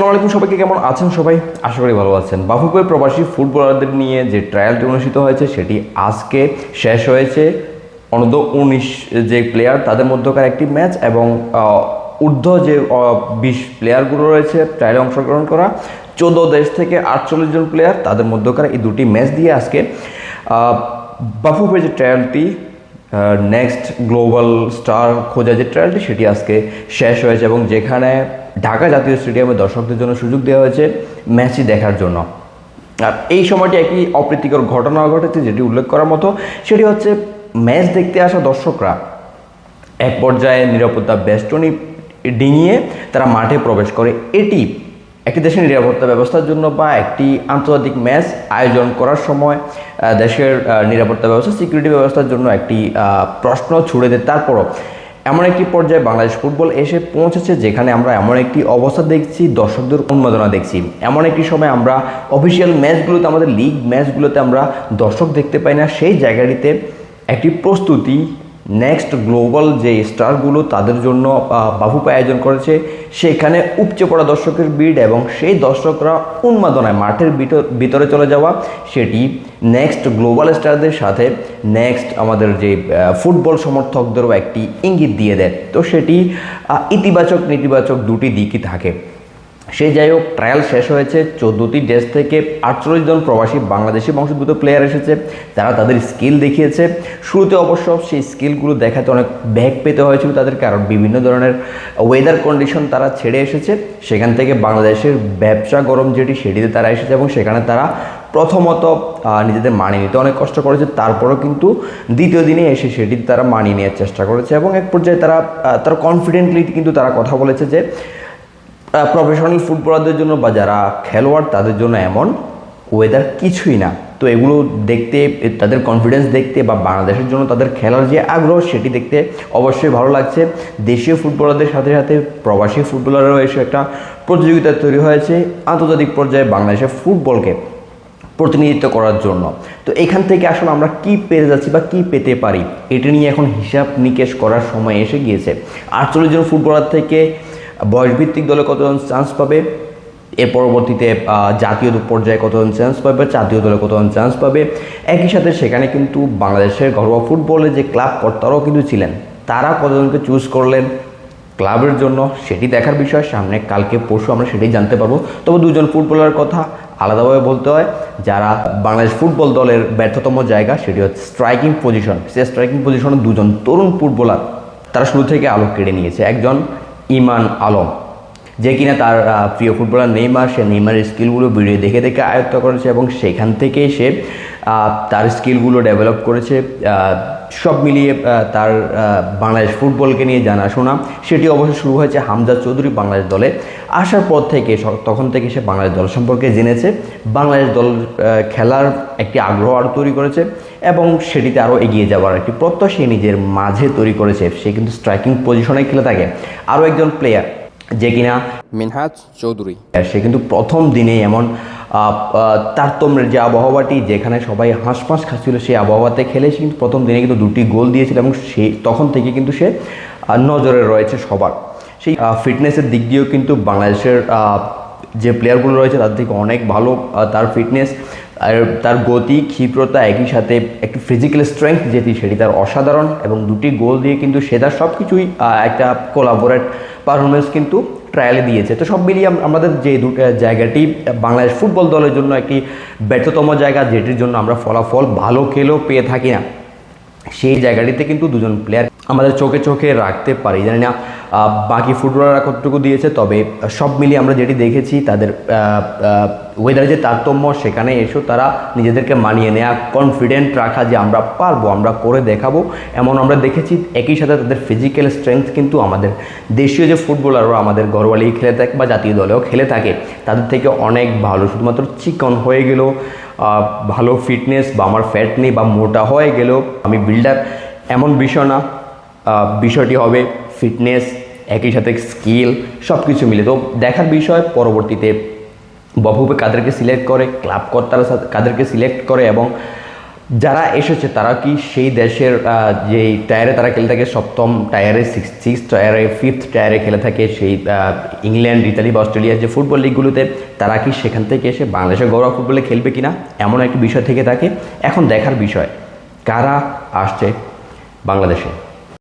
আসসালামু আলাইকুম সবাইকে, কেমন আছেন সবাই? আশা করি ভালো আছেন। বাফুপুর প্রবাসী ফুটবলারদের নিয়ে যে ট্রায়ালটি অনুষ্ঠিত হয়েছে, সেটি আজকে শেষ হয়েছে। অনূর্ধ্ব উনিশ যে প্লেয়ার তাদের মধ্যকার একটি ম্যাচ এবং ঊর্ধ্ব যে বিশ প্লেয়ারগুলো রয়েছে ট্রায়ালে অংশগ্রহণ করা, চোদ্দ দেশ থেকে আটচল্লিশ জন প্লেয়ার তাদের মধ্যকার এই দুটি ম্যাচ দিয়ে আজকে বাফুপের যে ট্রায়ালটি নেক্সট গ্লোবাল স্টার খোঁজা যে ট্রায়ালটি সেটি আজকে শেষ হয়েছে এবং যেখানে ঢাকা জাতীয় স্টেডিয়ামে দর্শকদের জন্য সুযোগ দেওয়া হয়েছে ম্যাচটি দেখার জন্য। আর এই সময়টি একটি অপ্রীতিকর ঘটনা ঘটেছে যেটি উল্লেখ করার মতো, সেটি হচ্ছে ম্যাচ দেখতে আসা দর্শকরা এক পর্যায়ে নিরাপত্তা বেষ্টনী ডিঙিয়ে তারা মাঠে প্রবেশ করে। এটি একটি দেশের নিরাপত্তা ব্যবস্থার জন্য বা একটি আন্তর্জাতিক ম্যাচ আয়োজন করার সময় দেশের নিরাপত্তা ব্যবস্থা, সিকিউরিটি ব্যবস্থার জন্য একটি প্রশ্ন ছুড়ে দেয়। তারপরও এমন একটি পর্যায়ে বাংলাদেশ ফুটবল এসে পৌঁছেছে যেখানে আমরা এমন একটি অবস্থা দেখছি, দর্শকদের উন্মাদনা দেখছি। এমন একটি সময় আমরা অফিসিয়াল ম্যাচগুলোতে আমাদের লিগ ম্যাচগুলোতে আমরা দর্শক দেখতে পাই না। সেই জায়গাটিতে একটি প্রস্তুতি নেক্সট গ্লোবাল যে স্টারগুলো তাদের জন্য বাফুপ আয়োজন করেছে, সেখানে উপচে পড়া দর্শকের ভিড় এবং সেই দর্শকরা উন্মাদনায় মাঠের ভিতরে চলে যাওয়া, সেটি নেক্সট গ্লোবাল স্টারদের সাথে নেক্সট আমাদের যে ফুটবল সমর্থকদেরও একটি ইঙ্গিত দিয়ে দেয়। তো সেটি ইতিবাচক নেতিবাচক দুটি দিকই থাকে। সেই যাই হোক ট্রায়াল শেষ হয়েছে। চোদ্দোটি দেশ থেকে আটচল্লিশ জন প্রবাসী বাংলাদেশি বংশোদ্ভূত প্লেয়ার এসেছে। তারা তাদের স্কিল দেখিয়েছে। শুরুতে অবশ্য সেই স্কিলগুলো দেখাতে অনেক ব্যাগ পেতে হয়েছিল তাদের, কারণ বিভিন্ন ধরনের ওয়েদার কন্ডিশন তারা ছেড়ে এসেছে। সেখান থেকে বাংলাদেশের ব্যবসা গরম যেটি, সেটিতে তারা এসেছে এবং সেখানে তারা প্রথমত নিজেদের মানিয়ে নিতে অনেক কষ্ট করেছে। তারপরও কিন্তু দ্বিতীয় দিনে এসে সেটি তারা মানিয়ে নেওয়ার চেষ্টা করেছে এবং এক পর্যায়ে তারা তারা কনফিডেন্টলি কিন্তু তারা কথা বলেছে যে প্রফেশনাল ফুটবলারদের জন্য বা যারা খেলোয়াড়, তাদের জন্য এমন ওয়েদার কিছুই না। তো এগুলো দেখতে তাদের কনফিডেন্স দেখতে বা বাংলাদেশের জন্য তাদের খেলার যে আগ্রহ, সেটি দেখতে অবশ্যই ভালো লাগছে। দেশীয় ফুটবলারদের সাথে সাথে প্রবাসী ফুটবলাররাও এসে একটা প্রতিযোগিতা তৈরি হয়েছে আন্তর্জাতিক পর্যায়ে বাংলাদেশের ফুটবলকে প্রতিনিধিত্ব করার জন্য। তো এখান থেকে আসলে আমরা কি পেয়ে যাচ্ছি বা কি পেতে পারি, এটা নিয়ে এখন হিসাব নিকেশ করার সময় এসে গিয়েছে। আটচল্লিশ জন ফুটবলার থেকে বয়সভিত্তিক দলে কতজন চান্স পাবে? এর পরবর্তীতে জাতীয় পর্যায়ে কতজন চান্স পাবে? জাতীয় দলে কতজন চান্স পাবে? একই সাথে সেখানে কিন্তু বাংলাদেশের ঘরোয়া ফুটবলে যে ক্লাব কর্তারাও কিন্তু ছিলেন তারা কতজনকে চুজ করলেন ক্লাবের জন্য সেটি দেখার বিষয়। সামনে, কালকে, পরশু আমরা সেটাই জানতে পারব। তবে দুজন ফুটবলার কথা আলাদাভাবে বলতে হয়, যারা বাংলাদেশ ফুটবল দলের ব্যর্থতম জায়গা, সেটি হচ্ছে স্ট্রাইকিং পজিশন সে স্ট্রাইকিং পজিশনে দুজন তরুণ ফুটবলার তারা শুরু থেকে আলো কেড়ে নিয়েছে। একজন ইমান আলম, যে কিনা তার প্রিয় ফুটবলার নেইমার, সে নেইমারের স্কিলগুলো ভিডিও দেখে দেখে আয়ত্ত করেছে এবং সেখান থেকেই সে তার স্কিলগুলো ডেভেলপ করেছে সব মিলিয়ে তার বাংলাদেশ ফুটবলকে নিয়ে জানাশোনা। সেটি অবশ্য শুরু হয়েছে হামজা চৌধুরী বাংলাদেশ দলে। আসার পর থেকে তখন থেকে সে বাংলাদেশ দল সম্পর্কে জেনেছে। বাংলাদেশ দল খেলার একটি আগ্রহ আরও তৈরি করেছে। এবং সেটিতে আরও এগিয়ে যাওয়ার একটি প্রত্যয় সে নিজের মাঝে তৈরি করেছে। সে কিন্তু স্ট্রাইকিং পজিশনে খেলে থাকে। আরও একজন প্লেয়ার যে কিনা মিনহাজ চৌধুরী। সে কিন্তু প্রথম দিনে এমন তারতম্যের যে আবহাওয়াটি যেখানে সবাই হাঁসফাঁস খাচ্ছিল সেই আবহাওয়াতে খেলে সে কিন্তু প্রথম দিনে কিন্তু দুটি গোল দিয়েছিল এবং সে তখন থেকে কিন্তু সে নজরে রয়েছে সবার। সেই ফিটনেসের দিক দিয়েও কিন্তু বাংলাদেশের যে প্লেয়ারগুলো রয়েছে তার থেকে অনেক ভালো তার ফিটনেস আর তার গতি, ক্ষিপ্রতা একই সাথে একটু ফিজিক্যাল স্ট্রেংথ যেটি সেটি তার অসাধারণ এবং দুটি গোল দিয়ে কিন্তু সে তার সব কিছুই একটা কোলাবোরেট পারফরমেন্স কিন্তু ট্রায়ালে দিয়েছে। তো সব মিলিয়ে আমাদের যে দুটো জায়গাটি বাংলাদেশ ফুটবল দলের জন্য একটি ব্যর্থতম জায়গা যেটির জন্য আমরা ফলাফল ভালো খেলেও পেয়ে থাকি না। সেই জায়গাটিতে কিন্তু দুজন প্লেয়ার আমাদের চোখে চোখে রাখতে পারি, জানি না বাকি ফুটবলাররা কতটুকু দিয়েছে তবে সব মিলিয়ে আমরা যেটি দেখেছি তাদের ওয়েদার যে তারতম্য সেখানে এসেও তারা নিজেদেরকে মানিয়ে নেওয়া কনফিডেন্ট রাখা যে আমরা পারব আমরা করে দেখাবো। এমন আমরা দেখেছি একই সাথে তাদের ফিজিক্যাল স্ট্রেংথ কিন্তু আমাদের দেশীয় যে ফুটবলাররা আমাদের ঘরোয়া লিগে খেলে থাকে বা জাতীয় দলেও খেলে থাকে তাদের থেকে অনেক ভালো। শুধুমাত্র চিকন হয়ে আহ, ভালো ফিটনেস বা আমার ফ্যাট নেই বা মোটা হয়ে গেলেও আমি বিল্ডার এমন বিষয় না। বিষয়টি হবে ফিটনেস একই সাথে স্কিল সব কিছু মিলে। তো দেখার বিষয় পরবর্তীতে বভুপে কাদেরকে সিলেক্ট করে ক্লাব কর্তারা কাদেরকে সিলেক্ট করে এবং যারা এসেছে তারা কি সেই দেশের আহ, যে টায়ারে তারা খেলে থাকে সপ্তম টায়ারে সিক্স সিক্স টায়ারে ফিফথ টায়ারে খেলে থাকে সেই ইংল্যান্ড ইতালি বা অস্ট্রেলিয়ার যে ফুটবল লিগগুলোতে তারা কি সেখান থেকে এসে বাংলাদেশের গৌরব ফুটবলে খেলবে কিনা এমন একটি বিষয় থেকে থাকে। এখন দেখার বিষয় কারা আসছে বাংলাদেশে?